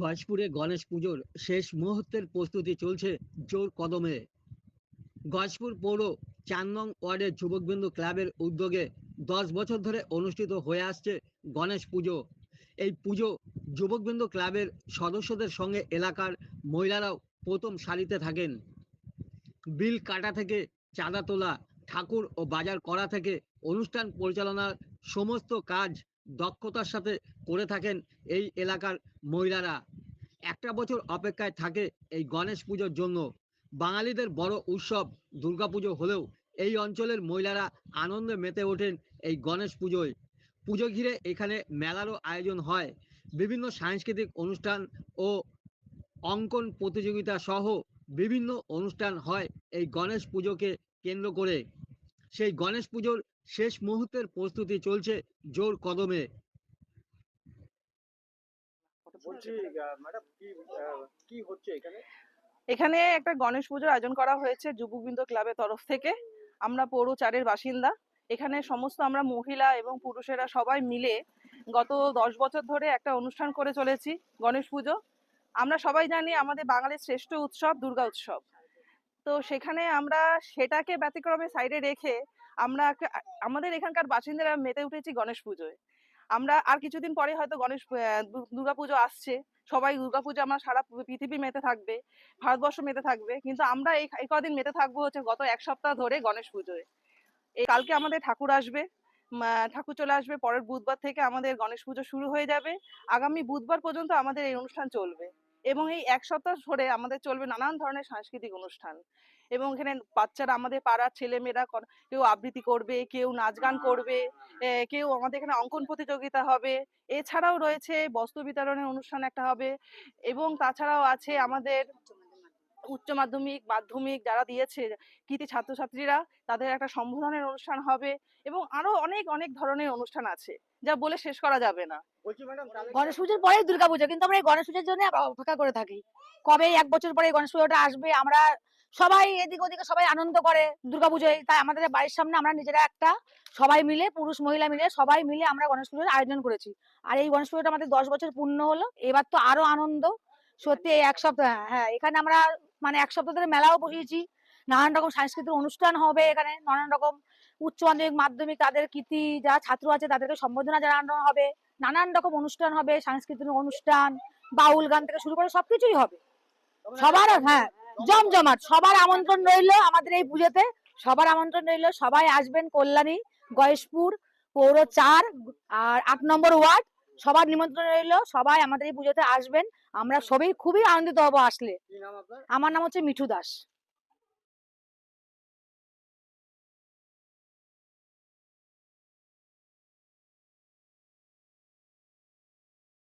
গজপুরে গণেশ পুজোর শেষ মুহূর্তের প্রস্তুতি চলছে জোর কদমে। গজপুর পৌর চার ওয়ার্ডের যুবকবৃন্দু ক্লাবের উদ্যোগে দশ বছর ধরে অনুষ্ঠিত হয়ে আসছে গণেশ পুজো। এই পুজো যুবকবৃন্দ ক্লাবের সদস্যদের সঙ্গে এলাকার মহিলারাও প্রথম সারিতে থাকেন। বিল কাটা থেকে চাঁদা তোলা, ঠাকুর ও বাজার করা থেকে অনুষ্ঠান পরিচালনার সমস্ত কাজ দক্ষতার সাথে করে থাকেন এই এলাকার মহিলারা। একটা বছর অপেক্ষায় থাকে এই গণেশ পুজোর জন্য। বাঙালিদের বড় উৎসব দুর্গাপুজো হলেও এই অঞ্চলের মহিলারা আনন্দে মেতে ওঠেন এই গণেশ পুজোয়। পুজো ঘিরে এখানে মেলারও আয়োজন হয়। বিভিন্ন সাংস্কৃতিক অনুষ্ঠান ও অঙ্কন প্রতিযোগিতা সহ বিভিন্ন অনুষ্ঠান হয় এই গণেশ পুজোকে কেন্দ্র করে। সেই গণেশ পুজোর শেষ মুহূর্তের প্রস্তুতি চলছে জোর কদমে। বলছি ম্যাডাম কি আহ, কি হচ্ছে এখানে? এখানে একটা গণেশ পুজোর আয়োজন করা হয়েছে যুবকবৃন্দ ক্লাবের তরফ থেকে। আমরা পৌর চারের বাসিন্দা। এখানে সমস্ত আমরা মহিলা এবং পুরুষেরা সবাই মিলে গত দশ বছর ধরে একটা অনুষ্ঠান করে চলেছি গণেশ পুজো। আমরা সবাই জানি আমাদের বাঙালির শ্রেষ্ঠ উৎসব দুর্গা উৎসব। তো সেখানে আমরা সেটাকে ব্যতিক্রমে সাইডে রেখে আমরা আমাদের এখানকার বাসিন্দারা মেতে উঠেছি গণেশ পুজোয়। আমরা আর কিছুদিন পরে হয়তো গণেশ দুর্গাপুজো আসছে। সবাই দুর্গাপুজো আমরা সারা পৃথিবী মেতে থাকবে, ভারতবর্ষ মেতে থাকবে। কিন্তু আমরা এই কদিন মেতে থাকব হচ্ছে গত এক সপ্তাহ ধরে গণেশ পুজোয়। এই কালকে আমাদের ঠাকুর আসবে ঠাকুর চলে আসবে। পরের বুধবার থেকে আমাদের গণেশ পুজো শুরু হয়ে যাবে। আগামী বুধবার পর্যন্ত আমাদের এই অনুষ্ঠান চলবে। এবং এই এক সপ্তাহ ধরে আমাদের চলবে নানান ধরনের সাংস্কৃতিক অনুষ্ঠান। এবং এখানে বাচ্চারা আমাদের পাড়ার ছেলেমেয়েরা কেউ আবৃত্তি করবে কেউ নাচ গান করবে কেউ আমাদের এখানে অঙ্কন প্রতিযোগিতা হবে। এছাড়াও রয়েছে বস্ত্র বিতরণের অনুষ্ঠান একটা হবে। এবং তাছাড়াও আছে আমাদের উচ্চ মাধ্যমিক মাধ্যমিক যারা দিয়েছে কৃতি ছাত্রছাত্রীরা তাদের একটা সম্বোধনের অনুষ্ঠান হবে এবং আরও অনেক অনেক ধরনের অনুষ্ঠান আছে যা বলে শেষ করা যাবে না। গণেশ পুজোর পরেই দুর্গা পুজো কিন্তু আমরা এই গণেশ পুজোর জন্য অপেক্ষা করে থাকি। কবে এক বছর পরে এই গণেশ পুজোটা আসবে আমরা সবাই এদিক ওদিকে সবাই আনন্দ করে দুর্গা পুজোয় তাই আমাদের বাড়ির সামনে আমরা নিজেরা একটা সবাই মিলে পুরুষ মহিলা মিলে সবাই মিলে আমরা গণেশ পুজোর আয়োজন করেছি। আর এই গণেশ পুজোটা আমাদের দশ বছর পূর্ণ হলো এবার তো আরও আনন্দ। সত্যি এই এক সপ্তাহ হ্যাঁ এখানে আমরা মানে এক সপ্তাহ ধরে মেলাও বসিয়েছি নানান রকম সাংস্কৃতিক অনুষ্ঠান হবে এখানে, নানান রকম উচ্চ মাধ্যমিক মাধ্যমিক, তাদের কৃতি, যারা ছাত্র আছে তাদেরকে সম্বোধনা জানানো হবে। নানান রকম অনুষ্ঠান হবে, সাংস্কৃতিক অনুষ্ঠান, বাউল গান থেকে শুরু করে সবকিছুই হবে। সবার হ্যাঁ জমজমাট, সবার আমন্ত্রণ রইল আমাদের এই পুজোতে। সবার আমন্ত্রণ রইল, সবাই আসবেন কল্যাণী, গয়েশপুর, পৌর চার আর আট নম্বর ওয়ার্ড। সবার নিমন্ত্রণ রইল, সবাই আমাদের এই পুজোতে আসবেন। আমরা সবাই খুবই আনন্দিত হব আসলে। আমার নাম হচ্ছে মিঠু দাস।